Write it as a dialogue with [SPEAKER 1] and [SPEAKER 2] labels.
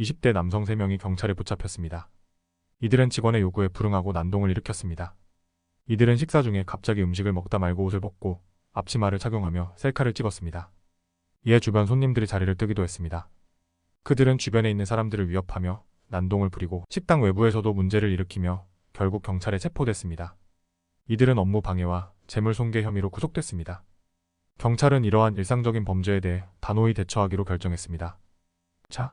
[SPEAKER 1] 20대 남성 3명이 경찰에 붙잡혔습니다. 이들은 직원의 요구에 불응하고 난동을 일으켰습니다. 이들은 식사 중에 갑자기 음식을 먹다 말고 옷을 벗고 앞치마를 착용하며 셀카를 찍었습니다. 이에 주변 손님들이 자리를 뜨기도 했습니다. 그들은 주변에 있는 사람들을 위협하며 난동을 부리고 식당 외부에서도 문제를 일으키며 결국 경찰에 체포됐습니다. 이들은 업무 방해와 재물 손괴 혐의로 구속됐습니다. 경찰은 이러한 일상적인 범죄에 대해 단호히 대처하기로 결정했습니다. 자,